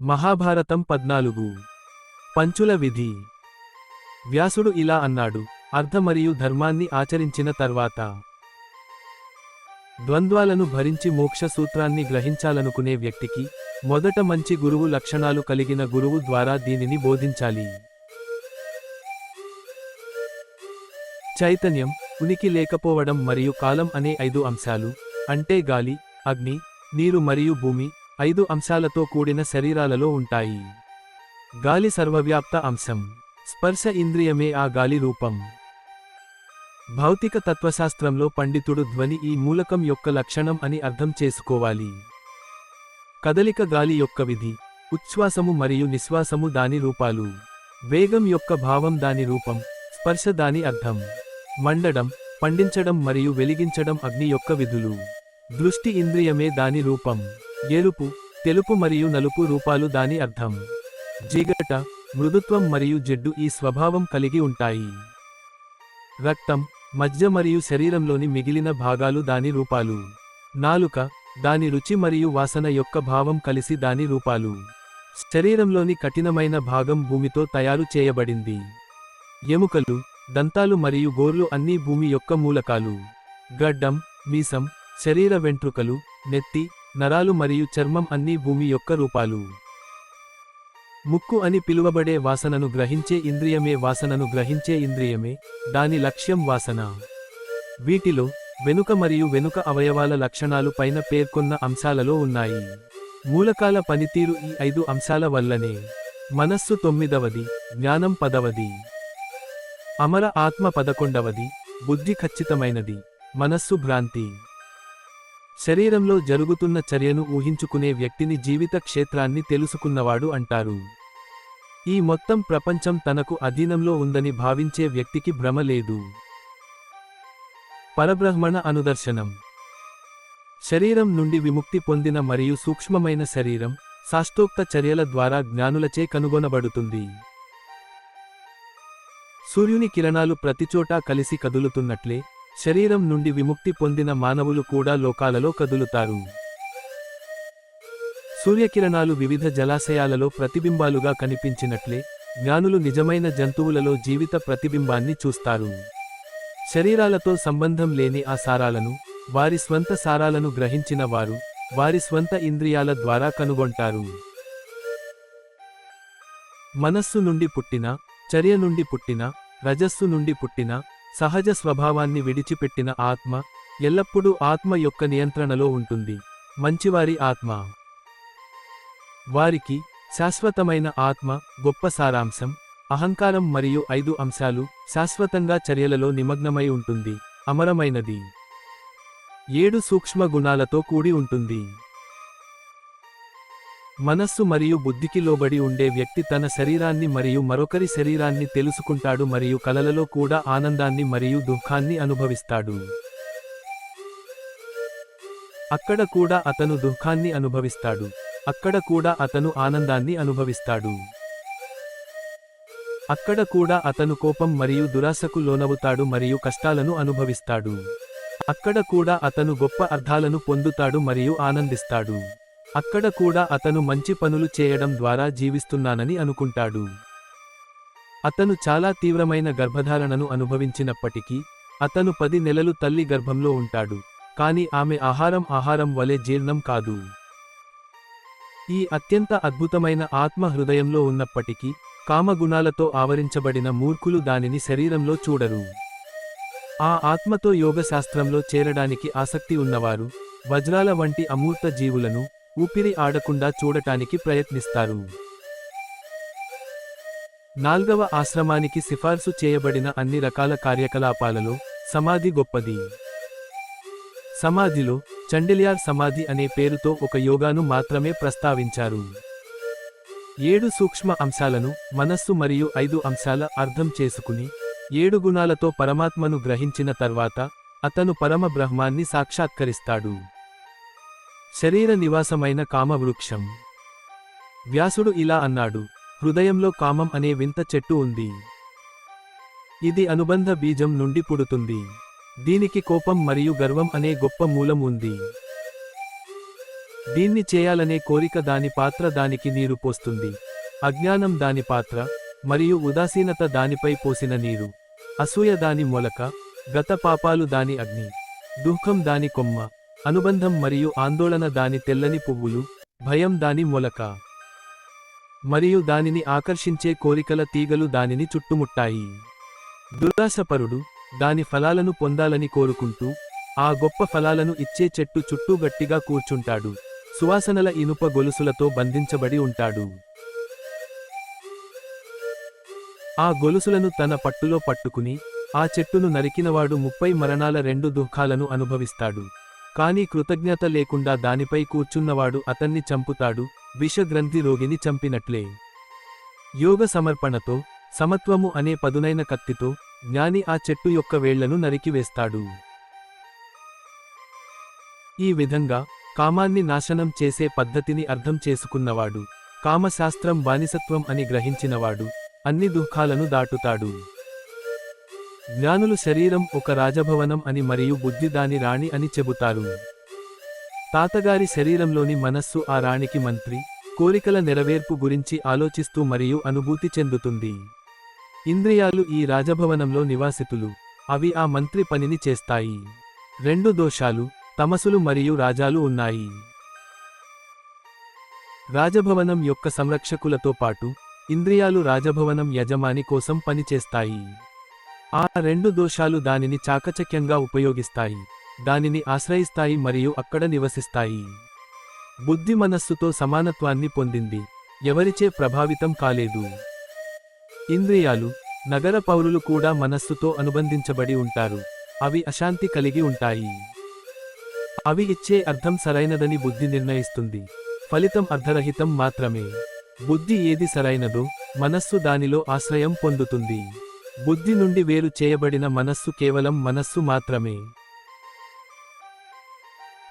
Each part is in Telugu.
మహాభారతం పద్నాలుగు. పంచుల విధి. వ్యాసుడు ఇలా అన్నాడు అర్థ మరియు ధర్మాన్ని ఆచరించిన తర్వాత. ద్వంద్వాలను భరించి మోక్ష సూత్రాన్ని గ్రహించాలనుకునే వ్యక్తికి మొదట మంచి గురువు లక్షణాలు కలిగిన గురువు ద్వారా దీనిని బోధించాలి. చైతన్యం ఉనికి లేకపోవడం మరియు కాలం అనే ఐదు అంశాలు అంటే గాలి అగ్ని నీరు మరియు భూమి ఐదు అంశాలతో కూడిన శరీరాలలో ఉంటాయి. గాలి సర్వవ్యాప్త అంశం. స్పర్శ ఇంద్రియమే ఆ గాలి రూపం. భౌతిక తత్వశాస్త్రంలో పండితుడు ధ్వని ఈ మూలకం యొక్క లక్షణం అని అర్థం చేసుకోవాలి. కదలిక గాలి యొక్క విధి. ఉచ్ఛ్వాసము మరియు నిశ్వాసము దాని రూపాలు. వేగం యొక్క భావం దాని రూపం. స్పర్శ దాని అర్థం. మండడం పండించడం మరియు వెలిగించడం అగ్ని యొక్క విధులు. దృష్టి ఇంద్రియమే దాని రూపం. ఎరుపు తెలుపు మరియు నలుపు రూపాలు దాని అర్థం. జిగట మృదుత్వం మరియు జడ్డు ఈ స్వభావం కలిగి ఉంటాయి. రక్తం మధ్య మరియు శరీరంలోని మిగిలిన భాగాలు దాని రూపాలు. నాలుక దాని రుచి మరియు వాసన యొక్క భావం కలిసి దాని రూపాలు. శరీరంలోని కఠినమైన భాగం భూమితో తయారు చేయబడింది. ఎముకలు దంతాలు మరియు గోర్లు అన్నీ భూమి యొక్క మూలకాలు. గడ్డం మీసం శరీర వెంట్రుకలు నెత్తి నరాలు మరియు చర్మం అన్నీ భూమి యొక్క రూపాలు. ముక్కు అని పిలువబడే వాసనను గ్రహించే ఇంద్రియమే వాసనను గ్రహించే ఇంద్రియమే దాని లక్ష్యం వాసన. వీటిలో వెనుక మరియు వెనుక అవయవాల లక్షణాలు పైన పేర్కొన్న అంశాలలో ఉన్నాయి. మూలకాల పనితీరు ఈ ఐదు అంశాల వల్లనే. మనస్సు తొమ్మిదవది జ్ఞానం పదవది. అమర ఆత్మ పదకొండవది బుద్ధి ఖచ్చితమైనది మనస్సు భ్రాంతి. శరీరంలో జరుగుతున్న చర్యను ఊహించుకునే వ్యక్తిని జీవిత క్షేత్రాన్ని తెలుసుకున్నవాడు అంటారు. ఈ మొత్తం ప్రపంచం తనకు అధీనంలో ఉందని భావించే వ్యక్తికి భ్రమ లేదు. పరబ్రహ్మణ అనుదర్శనం. శరీరం నుండి విముక్తి పొందిన మరియు సూక్ష్మమైన శరీరం శాస్త్రోక్త చర్యల ద్వారా జ్ఞానులచే కనుగొనబడుతుంది. సూర్యుని కిరణాలు ప్రతిచోటా కలిసి కదులుతున్నట్లే శరీరం నుండి విముక్తి పొందిన మానవులు కూడా లోకాలలో కదులుతారు. సూర్యకిరణాలు వివిధ జలాశయాలలో ప్రతిబింబాలుగా కనిపించినట్లే జ్ఞానులు నిజమైన జంతువులలో జీవిత ప్రతిబింబాన్ని చూస్తారు. శరీరాలతో సంబంధం లేని ఆ సారాలను వారి స్వంత సారాలను గ్రహించిన వారు వారి స్వంత ఇంద్రియాల ద్వారా కనుగొంటారు. మనస్సు నుండి పుట్టిన చర్య నుండి పుట్టిన రజస్సు నుండి పుట్టిన సహజ స్వభావాన్ని విడిచిపెట్టిన ఆత్మ ఎల్లప్పుడూ ఆత్మ యొక్క నియంత్రణలో ఉంటుంది. మంచివారి ఆత్మ. వారికి శాశ్వతమైన ఆత్మ గొప్ప సారాంశం అహంకారం మరియు ఐదు అంశాలు శాశ్వతంగా చర్యలలో నిమగ్నమై ఉంటుంది. అమరమైనది. ఏడు సూక్ష్మ గుణాలతో కూడి ఉంటుంది. మనస్సు మరియు బుద్ధికి లోబడి ఉండే వ్యక్తి తన శరీరాన్ని మరియు మరొకరి శరీరాన్ని తెలుసుకుంటాడు మరియు కలలలో కూడా ఆనందాన్ని మరియు దుఃఖాన్ని అనుభవిస్తాడు. అక్కడ కూడా అతను దుఃఖాన్ని అనుభవిస్తాడు. అక్కడ కూడా అతను ఆనందాన్ని అనుభవిస్తాడు. అక్కడ కూడా అతను కోపం మరియు దురాశకు లోనవుతాడు మరియు కష్టాలను అనుభవిస్తాడు. అక్కడ కూడా అతను గొప్ప అర్థాలను పొందుతాడు మరియు ఆనందిస్తాడు. అక్కడ కూడా అతను మంచి పనులు చేయడం ద్వారా జీవిస్తున్నానని అనుకుంటాడు. అతను చాలా తీవ్రమైన గర్భధారణను అనుభవించినప్పటికీ అతను పది నెలలు తల్లి గర్భంలో ఉంటాడు కాని ఆమె ఆహారం ఆహారం వలె జీర్ణం కాదు. ఈ అత్యంత అద్భుతమైన ఆత్మ హృదయంలో ఉన్నప్పటికీ కామగుణాలతో ఆవరించబడిన మూర్ఖులు దానిని శరీరంలో చూడరు. ఆ ఆత్మతో యోగశాస్త్రంలో చేరడానికి ఆసక్తి ఉన్నవారు వజ్రాల వంటి అమూర్త జీవులను ఊపిరి ఆడకుండా చూడటానికి ప్రయత్నిస్తారు. నాల్గవ ఆశ్రమానికి సిఫార్సు చేయబడిన అన్ని రకాల కార్యకలాపాలలో సమాధి గొప్పది. సమాధిలో చండిలియార్ సమాధి అనే పేరుతో ఒక యోగాను మాత్రమే ప్రస్తావించారు. ఏడు సూక్ష్మ అంశాలను మనస్సు మరియు ఐదు అంశాల అర్థం చేసుకుని ఏడు గుణాలతో పరమాత్మను గ్రహించిన తర్వాత అతను పరమ బ్రహ్మాన్ని సాక్షాత్కరిస్తాడు. శరీర నివాసమైన కామవృక్షం. వ్యాసుడు ఇలా అన్నాడు హృదయంలో కామం అనే వింత చెట్టు ఉంది. ఇది అనుబంధ బీజం నుండి పుడుతుంది. దీనికి కోపం మరియు గర్వం అనే గొప్ప మూలం ఉంది. దీన్ని చేయాలనే కోరిక దాని పాత్ర దానికి నీరు పోస్తుంది. అజ్ఞానం దాని పాత్ర మరియు ఉదాసీనత దానిపై పోసిన నీరు. అసూయ దాని మొలక గత పాపాలు దాని అగ్ని. దుఃఖం దాని కొమ్మ. అనుబంధం మరియు ఆందోళన దాని తెల్లని పువ్వులు భయం దాని మొలక. మరియు దానిని ఆకర్షించే కోరికల తీగలు దానిని చుట్టుముట్టాయి. దురాశపరుడు దాని ఫలాలను పొందాలని కోరుకుంటూ ఆ గొప్ప ఫలాలను ఇచ్చే చెట్టు చుట్టూ గట్టిగా కూర్చుంటాడు. సువాసనల ఇనుప గొలుసులతో బంధించబడి ఉంటాడు. ఆ గొలుసులను తన పట్టులో పట్టుకుని ఆ చెట్టును నరికినవాడు ముప్పై మరణాల రెండు దుఃఖాలను అనుభవిస్తాడు. కాని కృతజ్ఞత లేకుండా దానిపై కూర్చున్నవాడు అతన్ని చంపుతాడు విషగ్రంథి రోగిని చంపినట్లే. యోగ సమర్పణతో సమత్వము అనే పదునైన కత్తితో జ్ఞాని ఆ చెట్టు యొక్క వేళ్ళను నరికివేస్తాడు ఈ విధంగా కామాన్ని నాశనం చేసే పద్ధతిని అర్థం చేసుకున్నవాడు కామశాస్త్రం బానిసత్వం అని గ్రహించినవాడు అన్ని దుఃఖాలను దాటుతాడు. జ్ఞానులు శరీరం ఒక రాజభవనం అని మరియు బుద్ధి దాని రాణి అని చెబుతారు. తాతగారి శరీరంలోని మనస్సు ఆ రాణికి మంత్రి కోరికల నెరవేర్పు గురించి ఆలోచిస్తూ మరియు అనుభూతి చెందుతుంది. ఇంద్రియాలు ఈ రాజభవనంలో నివాసితులు అవి ఆ మంత్రి పనిని చేస్తాయి. రెండు దోషాలు తమసులు మరియు రాజాలు ఉన్నాయి. రాజభవనం యొక్క సంరక్షకులతో పాటు ఇంద్రియాలు రాజభవనం యజమాని కోసం పనిచేస్తాయి. ఆ రెండు దోషాలు దానిని చాకచక్యంగా ఉపయోగిస్తాయి దానిని ఆశ్రయిస్తాయి మరియు అక్కడ నివసిస్తాయి. బుద్ధి మనస్సుతో సమానత్వాన్ని పొందింది ఎవరిచే ప్రభావితం కాలేదు. ఇంద్రియాలు నగర పౌరులు కూడా మనస్సుతో అనుబంధించబడి ఉంటారు అవి అశాంతి కలిగి ఉంటాయి. అవి ఇచ్చే అర్థం సరైనదని బుద్ధి నిర్ణయిస్తుంది ఫలితం అర్ధరహితం మాత్రమే. బుద్ధి ఏది సరైనదో మనస్సు దానిలో ఆశ్రయం పొందుతుంది. బుద్ధి నుండి వేరు చేయబడిన మనస్సు కేవలం మనస్సు మాత్రమే.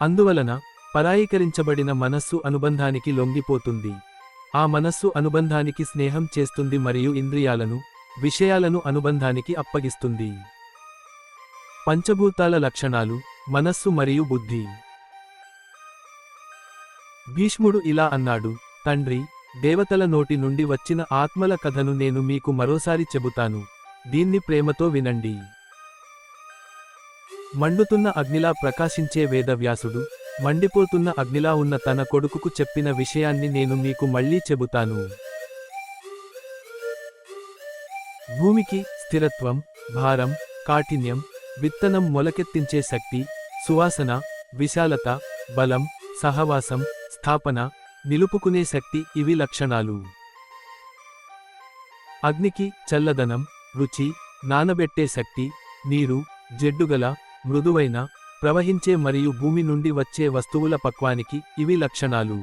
అందువలన పరాయీకరించబడిన మనస్సు అనుబంధానికి లొంగిపోతుంది. ఆ మనస్సు అనుబంధానికి స్నేహం చేస్తుంది మరియు ఇంద్రియాలను విషయాలను అనుబంధానికి అప్పగిస్తుంది. పంచభూతాల లక్షణాలు మనస్సు మరియు బుద్ధి. భీష్ముడు ఇలా అన్నాడు తండ్రి దేవతల నోటి నుండి వచ్చిన ఆత్మల కథను నేను మీకు మరోసారి చెబుతాను. దీన్ని ప్రేమతో వినండి. మండుతున్న అగ్నిలా ప్రకాశించే వేదవ్యాసుడు మండిపోతున్న అగ్నిలా ఉన్న తన కొడుకుకు చెప్పిన విషయాన్ని నేను మీకు మళ్ళీ చెబుతాను. భూమికి స్థిరత్వం భారం కాఠిన్యం విత్తనం మొలకెత్తించే శక్తి సువాసన విశాలత బలం సహవాసం స్థాపన నిలుపుకునే శక్తి ఇవి లక్షణాలు. అగ్నికి చల్లదనం రుచి నానబెట్టే శక్తి నీరు జెడ్డుగల మృదువైన ప్రవహించే మరియు భూమి నుండి వచ్చే వస్తువుల పక్వానికి ఇవి లక్షణాలు.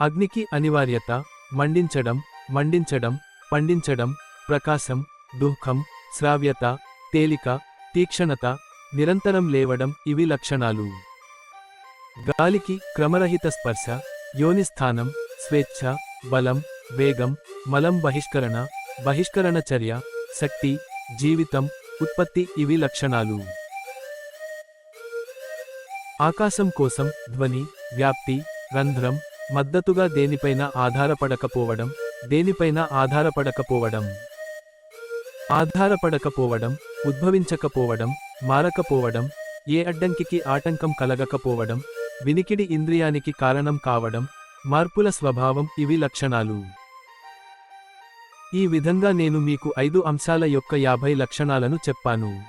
అగ్నికి అనివార్యత మండించడం మండించడం పండించడం ప్రకాశం దుఃఖం శ్రావ్యత తేలిక తీక్షణత నిరంతరం లేవడం ఇవి లక్షణాలు. గాలికి క్రమరహిత స్పర్శ యోనిస్థానం స్వేచ్ఛ బలం వేగం మలం బహిష్కరణ బహిష్కరణ చర్య శక్తి జీవితం ఉత్పత్తి ఇవి లక్షణాలు. ఆకాశం కోసం ధ్వని వ్యాప్తి రంధ్రం మద్దతుగా దేనిపైన ఆధారపడకపోవడం దేనిపైన ఆధారపడకపోవడం. ఆధారపడకపోవడం ఉద్భవించకపోవడం మారకపోవడం ఏ అడ్డంకికి ఆటంకం కలగకపోవడం వినికిడి ఇంద్రియానికి కారణం కావడం మార్పుల స్వభావం ఇవి లక్షణాలు. ఈ విధంగా నేను మీకు ఐదు అంశాల యొక్క యాభై లక్షణాలను చెప్పాను.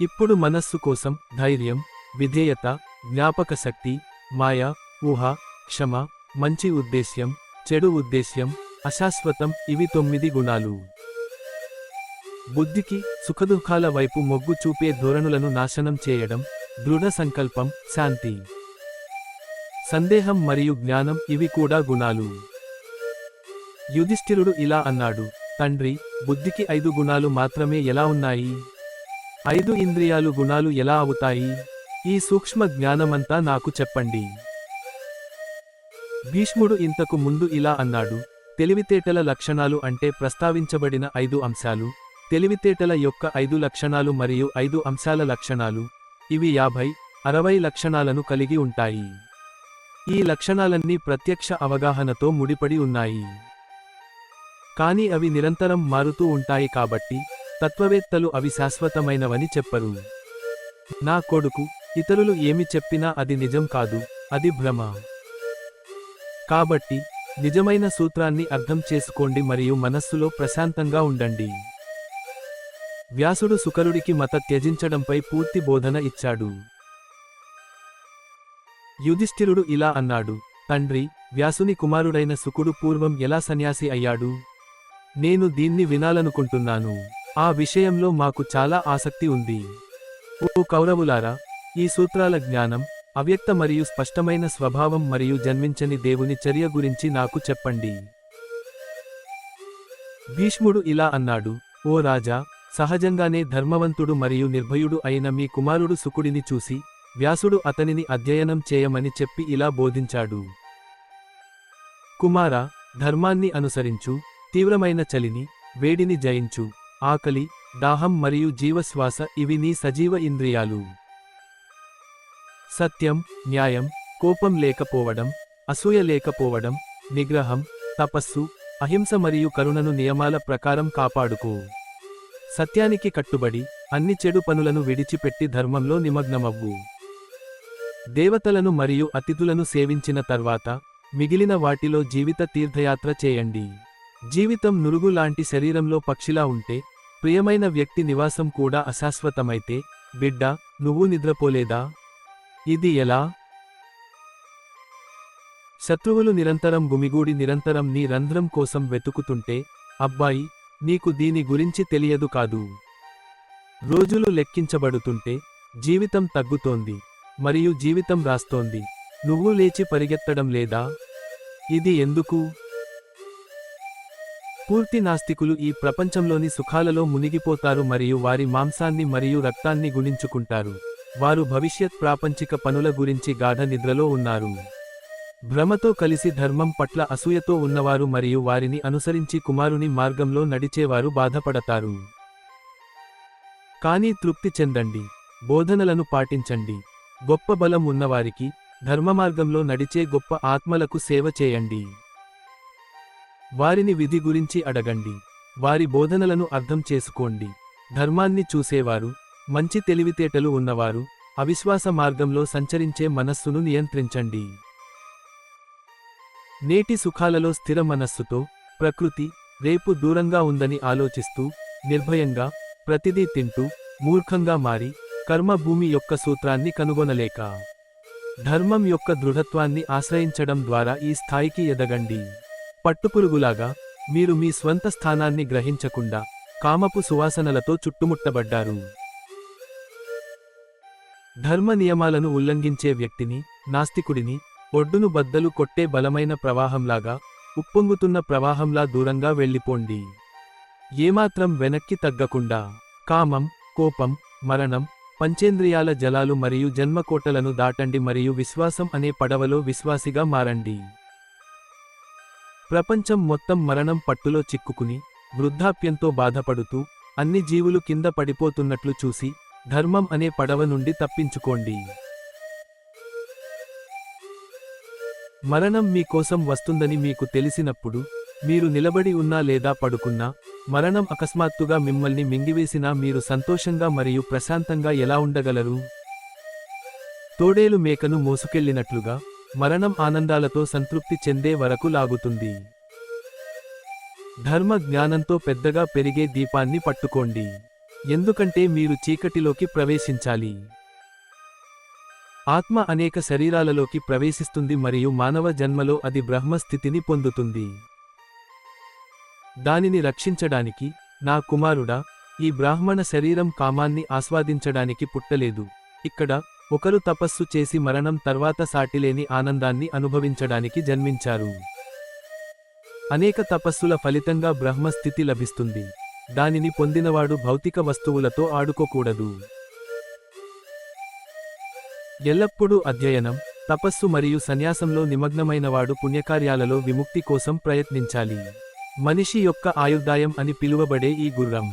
ఇప్పుడు మనస్సు కోసం ధైర్యం విధేయత జ్ఞాపక శక్తి మాయ ఊహ క్షమ మంచి ఉద్దేశ్యం చెడు ఉద్దేశ్యం అశాశ్వతం ఇవి తొమ్మిది గుణాలు. బుద్ధికి సుఖదుఖాల వైపు మొగ్గు చూపే ధోరణులను నాశనం చేయడం దృఢ సంకల్పం శాంతి. సందేహం మరియు జ్ఞానం ఇవి కూడా గుణాలు. యుధిష్ఠిరుడు ఇలా అన్నాడు తండ్రి బుద్ధికి ఐదు గుణాలు మాత్రమే ఎలా ఉన్నాయి? ఐదు ఇంద్రియాలు గుణాలు ఎలా అవుతాయి? ఈ సూక్ష్మ జ్ఞానమంతా నాకు చెప్పండి. భీష్ముడు ఇంతకు ముందు ఇలా అన్నాడు తెలివితేటల లక్షణాలు అంటే ప్రస్తావించబడిన ఐదు అంశాలు తెలివితేటల యొక్క ఐదు లక్షణాలు మరియు ఐదు అంశాల లక్షణాలు ఇవి యాభై అరవై లక్షణాలను కలిగి ఉంటాయి. ఈ లక్షణాలన్నీ ప్రత్యక్ష అవగాహనతో ముడిపడి ఉన్నాయి. కానీ అవి నిరంతరం మారుతూ ఉంటాయి కాబట్టి తత్వవేత్తలు అవి శాశ్వతమైనవని చెప్పరు. నా కొడుకు ఇతరులు ఏమి చెప్పినా అది నిజం కాదు అది భ్రమ. కాబట్టి నిజమైన సూత్రాన్ని అర్థం చేసుకోండి మరియు మనస్సులో ప్రశాంతంగా ఉండండి. వ్యాసుడు సుకరుడికి మత త్యజించడంపై పూర్తి బోధన ఇచ్చాడు. యుధిష్ఠిరుడు ఇలా అన్నాడు తండ్రి వ్యాసుని కుమారుడైన సుకుడు పూర్వం ఎలా సన్యాసి అయ్యాడు? నేను దీన్ని వినాలనుకుంటున్నాను. ఆ విషయంలో మాకు చాలా ఆసక్తి ఉంది. ఓ కౌరవులారా ఈ సూత్రాల జ్ఞానం అవ్యక్త మరియు స్పష్టమైన స్వభావం మరియు జన్మించని దేవుని చర్య గురించి నాకు చెప్పండి. భీష్ముడు ఇలా అన్నాడు ఓ రాజా సహజంగానే ధర్మవంతుడు మరియు నిర్భయుడు అయిన మీ కుమారుడు సుకుడిని చూసి వ్యాసుడు అతనిని అధ్యయనం చేయమని చెప్పి ఇలా బోధించాడు. కుమార ధర్మాన్ని అనుసరించు తీవ్రమైన చలిని వేడిని జయించు. ఆకలి దాహం మరియు జీవశ్వాస ఇవి నీ సజీవ ఇంద్రియాలు. సత్యం న్యాయం కోపం లేకపోవడం అసూయ లేకపోవడం నిగ్రహం తపస్సు అహింస మరియు కరుణను నియమాల ప్రకారం కాపాడుకో. సత్యానికి కట్టుబడి అన్ని చెడు పనులను విడిచిపెట్టి ధర్మంలో నిమగ్నమవ్వు. దేవతలను మరియు అతిథులను సేవించిన తర్వాత మిగిలిన వాటిలో జీవిత తీర్థయాత్ర చేయండి. జీవితం నురుగు లాంటి శరీరంలో పక్షిలా ఉంటే ప్రియమైన వ్యక్తి నివాసం కూడా అశాశ్వతమైతే బిడ్డ నువ్వు నిద్రపోలేదా? ఇది ఎలా? శత్రువులు నిరంతరం గుమిగూడి నిరంతరం నీ రంధ్రం కోసం వెతుకుతుంటే అబ్బాయి నీకు దీని గురించి తెలియదు కాదు. రోజులు లెక్కించబడుతుంటే జీవితం తగ్గుతోంది మరియు జీవితం రాస్తోంది. నువ్వు లేచి పరిగెత్తడం లేదా? ఇది ఎందుకు? పూర్తి నాస్తికులు ఈ ప్రపంచంలోని సుఖాలలో మునిగిపోతారు మరియు వారి మాంసాన్ని మరియు రక్తాన్ని గుణించుకుంటారు. వారు భవిష్యత్ ప్రాపంచిక పనుల గురించి గాఢ నిద్రలో ఉన్నారు. భ్రమతో కలిసి ధర్మం పట్ల అసూయతో ఉన్నవారు మరియు వారిని అనుసరించి కుమారుని మార్గంలో నడిచేవారు బాధపడతారు. కానీ తృప్తి చెందండి. బోధనలను పాటించండి. గొప్ప బలం ఉన్నవారికి ధర్మమార్గంలో నడిచే గొప్ప ఆత్మలకు సేవ చేయండి. వారిని విధి గురించి అడగండి. వారి బోధనలను అర్థం చేసుకోండి. ధర్మాన్ని చూసేవారు మంచి తెలివితేటలు ఉన్నవారు అవిశ్వాస మార్గంలో సంచరించే మనస్సును నియంత్రించండి. నేటి సుఖాలలో స్థిర మనస్సుతో ప్రకృతి రేపు దూరంగా ఉందని ఆలోచిస్తూ నిర్భయంగా ప్రతిదీ తింటూ మూర్ఖంగా మారి కర్మభూమి యొక్క సూత్రాన్ని కనుగొనలేక ధర్మం యొక్క దృఢత్వాన్ని ఆశ్రయించడం ద్వారా ఈ స్థాయికి ఎదగండి. పట్టుపురుగులాగా మీరు మీ స్వంత స్థానాన్ని గ్రహించకుండా కామపు సువాసనలతో చుట్టుముట్టబడ్డారు. ధర్మ నియమాలను ఉల్లంఘించే వ్యక్తిని నాస్తికుడిని ఒడ్డును బద్దలు కొట్టే బలమైన ప్రవాహంలాగా ఉప్పొంగుతున్న ప్రవాహంలా దూరంగా వెళ్ళిపోండి. ఏమాత్రం వెనక్కి తగ్గకుండా కామం కోపం మరణం పంచేంద్రియాల జలాలు మరియు జన్మకోటలను దాటండి మరియు విశ్వాసం అనే పడవలో విశ్వాసిగా మారండి. ప్రపంచం మొత్తం మరణం పట్టులో చిక్కుకుని వృద్ధాప్యంతో బాధపడుతూ అన్ని జీవులు కింద పడిపోతున్నట్లు చూసి ధర్మం అనే పడవ నుండి తప్పించుకోండి. మరణం మీకోసం వస్తుందని మీకు తెలిసినప్పుడు మీరు నిలబడి ఉన్నా లేదా పడుకున్నా మరణం అకస్మాత్తుగా మిమ్మల్ని మింగివేసినా మీరు సంతోషంగా మరియు ప్రశాంతంగా ఎలా ఉండగలరు? తోడేలు మేకను మోసుకెళ్ళినట్లుగా మరణం ఆనందాలతో సంతృప్తి చెందే వరకు లాగుతుంది. ధర్మ జ్ఞానంతో పెద్దగా పెరిగే దీపాన్ని పట్టుకోండి. ఎందుకంటే మీరు చీకటిలోకి ప్రవేశించాలి. ఆత్మ అనేక శరీరాలలోకి ప్రవేశిస్తుంది మరియు మానవ జన్మలో అది బ్రహ్మస్థితిని పొందుతుంది. దానిని రక్షించడానికి నా కుమారుడా ఈ బ్రాహ్మణ శరీరం కామాన్ని ఆస్వాదించడానికి పుట్టలేదు. ఇక్కడ ఒకరు తపస్సు చేసి మరణం తర్వాత సాటిలేని ఆనందాన్ని అనుభవించడానికి జన్మించారు. అనేక తపస్సుల ఫలితంగా బ్రహ్మస్థితి లభిస్తుంది. దానిని పొందినవాడు భౌతిక వస్తువులతో ఆడుకోకూడదు. ఎల్లప్పుడూ అధ్యయనం తపస్సు మరియు సన్యాసంలో నిమగ్నమైనవాడు పుణ్యకార్యాలలో విముక్తి కోసం ప్రయత్నించాలి. మనిషి యొక్క ఆయుర్దాయం అని పిలువబడే ఈ గుర్రం.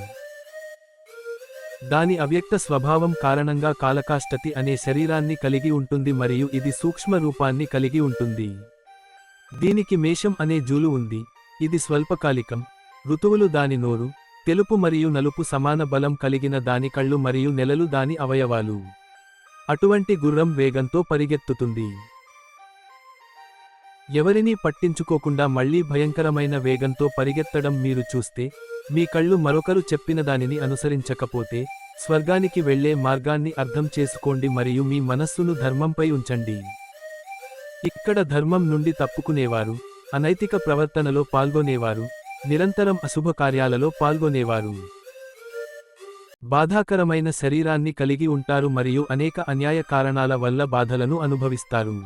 దాని అవ్యక్త స్వభావం కారణంగా కాలకాష్టతి అనే శరీరాన్ని కలిగి ఉంటుంది మరియు ఇది సూక్ష్మ రూపాన్ని కలిగి ఉంటుంది. దీనికి మేషం అనే జూలు ఉంది. ఇది స్వల్పకాలికం. ఋతువులు దాని నోరు తెలుపు మరియు నలుపు సమాన బలం కలిగిన దాని కళ్ళు మరియు నెలలు దాని అవయవాలు. అటువంటి గుర్రం వేగంతో పరిగెత్తుతుంది. ఎవరినీ పట్టించుకోకుండా మళ్ళీ భయంకరమైన వేగంతో పరిగెత్తడం మీరు చూస్తే మీ కళ్ళు మరొకరు చెప్పిన దానిని అనుసరించకపోతే స్వర్గానికి వెళ్ళే మార్గాన్ని అర్థం చేసుకోండి మరియు మీ మనస్సును ధర్మంపై ఉంచండి. ఇక్కడ ధర్మం నుండి తప్పుకునేవారు అనైతిక ప్రవర్తనలో పాల్గొనేవారు నిరంతరం అశుభ కార్యాలలో పాల్గొనేవారు. బాధాకరమైన శరీరాన్ని కలిగి ఉంటారు మరియు అనేక అన్యాయ కారణాల వల్ల బాధలను అనుభవిస్తారు.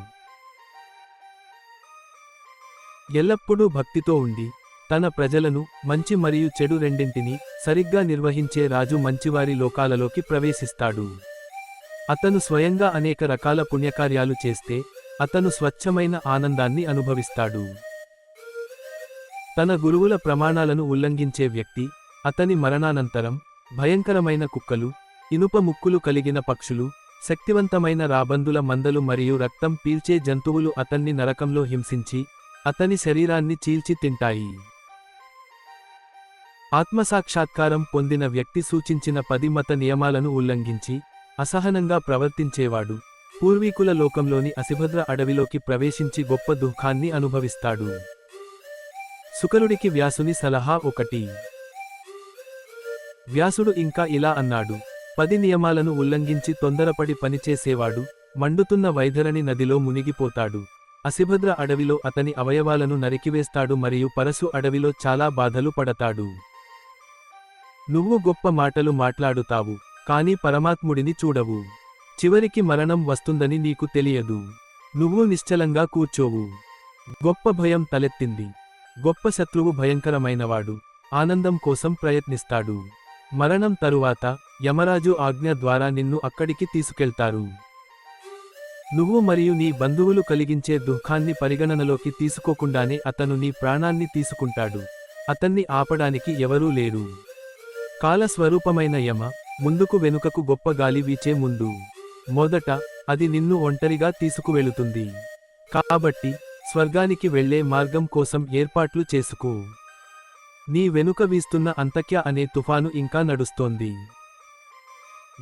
ఎల్లప్పుడూ భక్తితో ఉండి తన ప్రజలను మంచి మరియు చెడు రెండింటిని సరిగ్గా నిర్వహించే రాజు మంచివారి లోకాలలోకి ప్రవేశిస్తాడు. అతను స్వయంగా అనేక రకాల పుణ్యకార్యాలు చేస్తే అతను స్వచ్ఛమైన ఆనందాన్ని అనుభవిస్తాడు. తన గురువుల ప్రమాణాలను ఉల్లంఘించే వ్యక్తి అతని మరణానంతరం భయంకరమైన కుక్కలు ఇనుప ముక్కులు కలిగిన పక్షులు శక్తివంతమైన రాబందుల మందలు మరియు రక్తం పీల్చే జంతువులు అతన్ని నరకంలో హింసించి అతని శరీరాన్ని చీల్చి తింటాయి. ఆత్మసాక్షాత్కారం పొందిన వ్యక్తి సూచించిన పది మత నియమాలను ఉల్లంఘించి అసహనంగా ప్రవర్తించేవాడు. పూర్వీకుల లోకంలోని అసిభద్ర అడవిలోకి ప్రవేశించి గొప్ప దుఃఖాన్ని అనుభవిస్తాడు. సుకరుడికి వ్యాసుని సలహా ఒకటి. వ్యాసుడు ఇంకా ఇలా అన్నాడు. పది నియమాలను ఉల్లంఘించి తొందరపడి పనిచేసేవాడు మండుతున్న వైధరణి నదిలో మునిగిపోతాడు. అసిభద్ర అడవిలో అతని అవయవాలను నరికివేస్తాడు మరియు పరసు అడవిలో చాలా బాధలు పడతాడు. నువ్వు గొప్ప మాటలు మాట్లాడుతావు కాని పరమాత్ముడిని చూడవు. చివరికి మరణం వస్తుందని నీకు తెలియదు. నువ్వు నిశ్చలంగా కూర్చోవు. గొప్ప భయం తలెత్తింది. గొప్ప శత్రువు భయంకరమైనవాడు ఆనందం కోసం ప్రయత్నిస్తాడు. మరణం తరువాత యమరాజు ఆజ్ఞ ద్వారా నిన్ను అక్కడికి తీసుకెళ్తారు. నువ్వు మరియు నీ బంధువులు కలిగించే దుఃఖాన్ని పరిగణనలోకి తీసుకోకుండానే అతను నీ ప్రాణాన్ని తీసుకుంటాడు. అతన్ని ఆపడానికి ఎవరూ లేరు. కాలస్వరూపమైన యమ ముందుకు వెనుకకు గొప్ప గాలి వీచే ముందు. మొదట అది నిన్ను ఒంటరిగా తీసుకువెళుతుంది. కాబట్టి స్వర్గానికి వెళ్ళే మార్గం కోసం ఏర్పాట్లు చేసుకో. నీ వెనుక వీస్తున్న అంతక్య అనే తుఫాను ఇంకా నడుస్తోంది.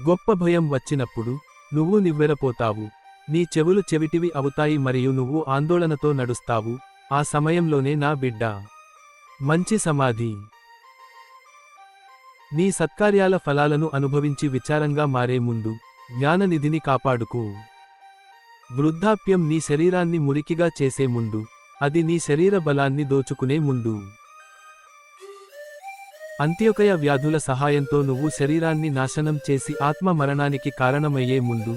గొప్ప భయం వచ్చినప్పుడు నువ్వు నివ్వెరపోతావు. నీ చెవులు చెవిటివి అవుతాయి మరియు నువ్వు ఆందోళనతో నడుస్తావు. ఆ సమయంలోనే నా బిడ్డ. మంచి సమాధి. నీ సత్కార్యాల ఫలాలను అనుభవించి విచారంగా మారే ముందు జ్ఞాననిధిని కాపాడుకో. వృద్ధాప్యం నీ శరీరాన్ని మురికిగా చేసే ముందు అది నీ శరీర బలాన్ని దోచుకునే ముందు. అంత్యోకయ వ్యాధుల సహాయంతో నువ్వు శరీరాన్ని నాశనం చేసి ఆత్మ మరణానికి కారణమయ్యే ముందు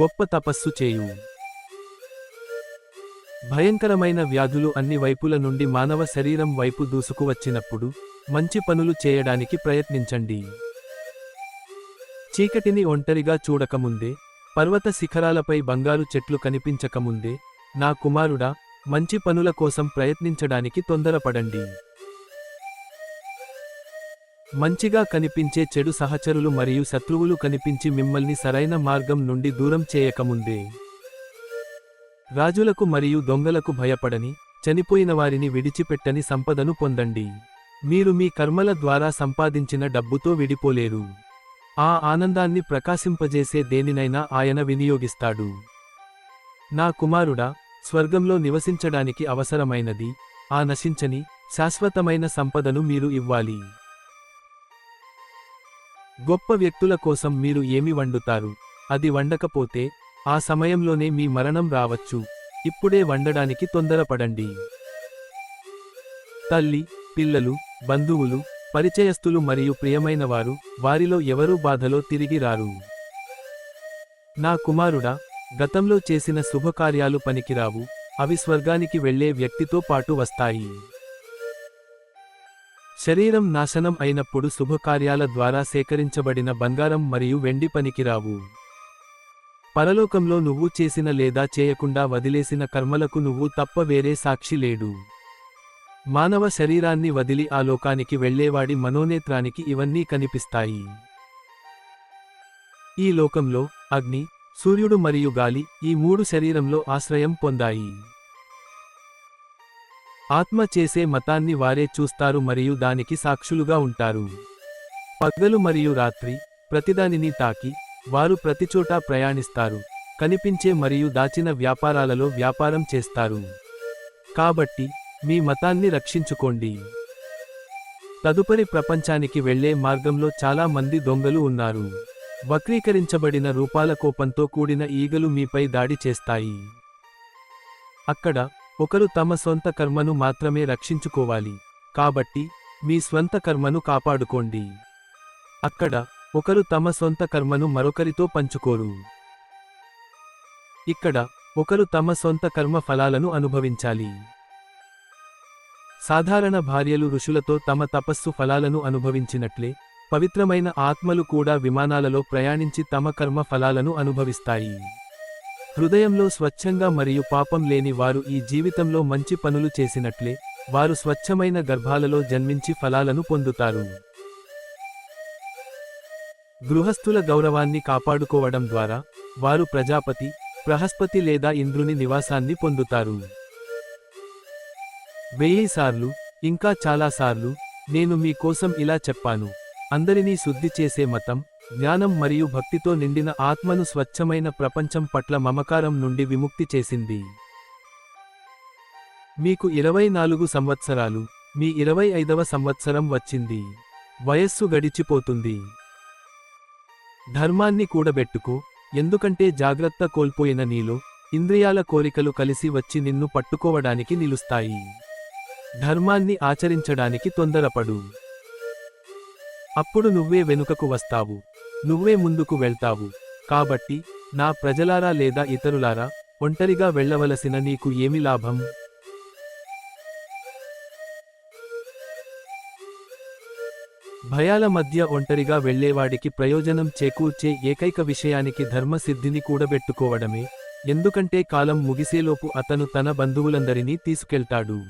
గొప్ప తపస్సు చేయు భయంకరమైన వ్యాధులు అన్ని వైపుల నుండి మానవ శరీరం వైపు దూసుకువచ్చినప్పుడు మంచి పనులు చేయడానికి ప్రయత్నించండి. చీకటిని ఒంటరిగా చూడకముందే పర్వత శిఖరాలపై బంగారు చెట్లు కనిపించకముందే నా కుమారుడా మంచి పనుల కోసం ప్రయత్నించడానికి తొందరపడండి. మంచిగా కనిపించే చెడు సహచరులు మరియు శత్రువులు కనిపించి మిమ్మల్ని సరైన మార్గం నుండి దూరం చేయకముందే. రాజులకు మరియు దొంగలకు భయపడని చనిపోయిన వారిని విడిచిపెట్టని సంపదను పొందండి. మీరు మీ కర్మల ద్వారా సంపాదించిన డబ్బుతో విడిపోలేరు. ఆ ఆనందాన్ని ప్రకాశింపజేసే దేనినైనా ఆయన వినియోగిస్తాడు. నా కుమారుడా స్వర్గంలో నివసించడానికి అవసరమైనది ఆ నశించని శాశ్వతమైన సంపదను మీరు ఇవ్వాలి. గొప్ప వ్యక్తుల కోసం మీరు ఏమి వండుతారు? అది వండకపోతే ఆ సమయంలోనే మీ మరణం రావచ్చు. ఇప్పుడే వండడానికి తొందరపడండి. తల్లి పిల్లలు బంధువులు పరిచయస్తులు మరియు ప్రియమైనవారు వారిలో ఎవరూ బాధలో తిరిగి రారు. నా కుమారుడా గతంలో చేసిన శుభకార్యాలు పనికిరావు అవి స్వర్గానికి వెళ్ళే వ్యక్తితో పాటు వస్తాయి. శరీరం నాశనం అయినప్పుడు శుభకార్యాల ద్వారా సేకరించబడిన బంగారం మరియు వెండి పనికిరావు. పరలోకంలో నువ్వు చేసిన లేదా చేయకుండా వదిలేసిన కర్మలకు నువ్వు తప్ప వేరే సాక్షి లేడు. మానవ శరీరాన్ని వదిలి ఆ లోకానికి వెళ్ళేవాడి మనోనేత్రానికి ఇవన్నీ కనిపిస్తాయి. ఈ లోకంలో అగ్ని సూర్యుడు మరియు గాలి ఈ మూడు శరీరంలో ఆశ్రయం పొందాయి. ఆత్మ చేసే మతాన్ని వారే చూస్తారు మరియు దానికి సాక్షులుగా ఉంటారు. పగలు మరియు రాత్రి ప్రతిదానిని తాకి వారు ప్రతిచోటా ప్రయాణిస్తారు కనిపించే మరియు దాచిన వ్యాపారాలలో వ్యాపారం చేస్తారు. కాబట్టి మీ మతాన్ని రక్షించుకోండి. తదుపరి ప్రపంచానికి వెళ్ళే మార్గంలో చాలా మంది దొంగలు ఉన్నారు. వక్రీకరించబడిన రూపాల కోపంతో కూడిన ఈగలు మీపై దాడి చేస్తాయి. అక్కడ ఒకరు తమ సొంత కర్మను మాత్రమే రక్షించుకోవాలి. కాబట్టి మీ స్వంత కర్మను కాపాడుకోండి. అక్కడ ఒకరు తమ సొంత కర్మను మరొకరితో పంచుకోరు. ఇక్కడ ఒకరు తమ సొంత కర్మ ఫలాలను అనుభవించాలి. సాధారణ భార్యలు ఋషులతో తమ తపస్సు ఫలాలను అనుభవించినట్లే పవిత్రమైన ఆత్మలు కూడా విమానాలలో ప్రయాణించి తమ కర్మ ఫలాలను అనుభవిస్తాయి. హృదయంలో స్వచ్ఛంగా మరియు పాపం లేని వారు ఈ జీవితంలో మంచి పనులు చేసినట్లే వారు స్వచ్ఛమైన గర్భాలలో జన్మించి ఫలాలను పొందుతారు. గృహస్థుల గౌరవాన్ని కాపాడుకోవడం ద్వారా వారు ప్రజాపతి ప్రహస్పతి లేదా ఇంద్రుని నివాసాన్ని పొందుతారు. వెయ్యి సార్లు ఇంకా చాలాసార్లు నేను మీ కోసం ఇలా చెప్పాను. అందరినీ శుద్ధి చేసే మతం జ్ఞానం మరియు భక్తితో నిండిన ఆత్మను స్వచ్ఛమైన ప్రపంచం పట్ల మమకారం నుండి విముక్తి చేసింది. మీకు ఇరవై నాలుగు సంవత్సరాలు మీ ఇరవై ఐదవ సంవత్సరం వచ్చింది. వయస్సు గడిచిపోతుంది. ధర్మాన్ని కూడబెట్టుకో ఎందుకంటే జాగ్రత్త కోల్పోయిన నీలో ఇంద్రియాల కోరికలు కలిసి వచ్చి నిన్ను పట్టుకోవడానికి నిలుస్తాయి. ధర్మాన్ని ఆచరించడానికి తొందరపడు. అప్పుడు నువ్వే వెనుకకు వస్తావు. నువ్వే ముందుకు వెళ్తావు. కాబట్టి నా ప్రజలారా లేదా ఇతరులారా ఒంటరిగా వెళ్ళవలసిన నీకు ఏమి లాభం? భయాల మధ్య ఒంటరిగా వెళ్ళేవాడికి ప్రయోజనం చేకూర్చే ఏకైక విషయానికి ధర్మసిద్ధిని కూడబెట్టుకోవడమే. ఎందుకంటే కాలం ముగిసేలోపు అతను తన బంధువులందరినీ తీసుకెళ్తాడు.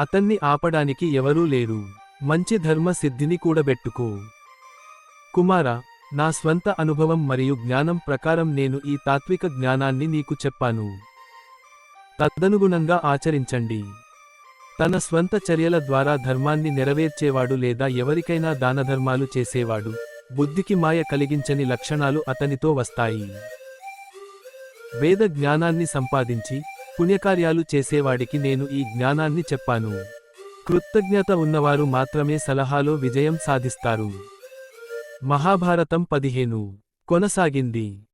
అతన్ని ఆపడానికి ఎవరూ లేరు. మంచి ధర్మ సిద్ధిని కూడబెట్టుకో. కుమార నా స్వంత అనుభవం మరియు జ్ఞానం ప్రకారం నేను ఈ తాత్విక జ్ఞానాన్ని నీకు చెప్పాను. తదనుగుణంగా ఆచరించండి. తన స్వంత చర్యల ద్వారా ధర్మాన్ని నెరవేర్చేవాడు లేదా ఎవరికైనా దానధర్మాలు చేసేవాడు బుద్ధికి మాయ కలిగించని లక్షణాలు అతనితో వస్తాయి. వేద జ్ఞానాన్ని సంపాదించి పుణ్యకార్యాలు చేసేవాడికి నేను ఈ జ్ఞానాన్ని చెప్పాను. కృతజ్ఞత ఉన్నవారు మాత్రమే సలహాలో విజయం సాధిస్తారు. మహాభారతం పదిహేను. కొనసాగింది.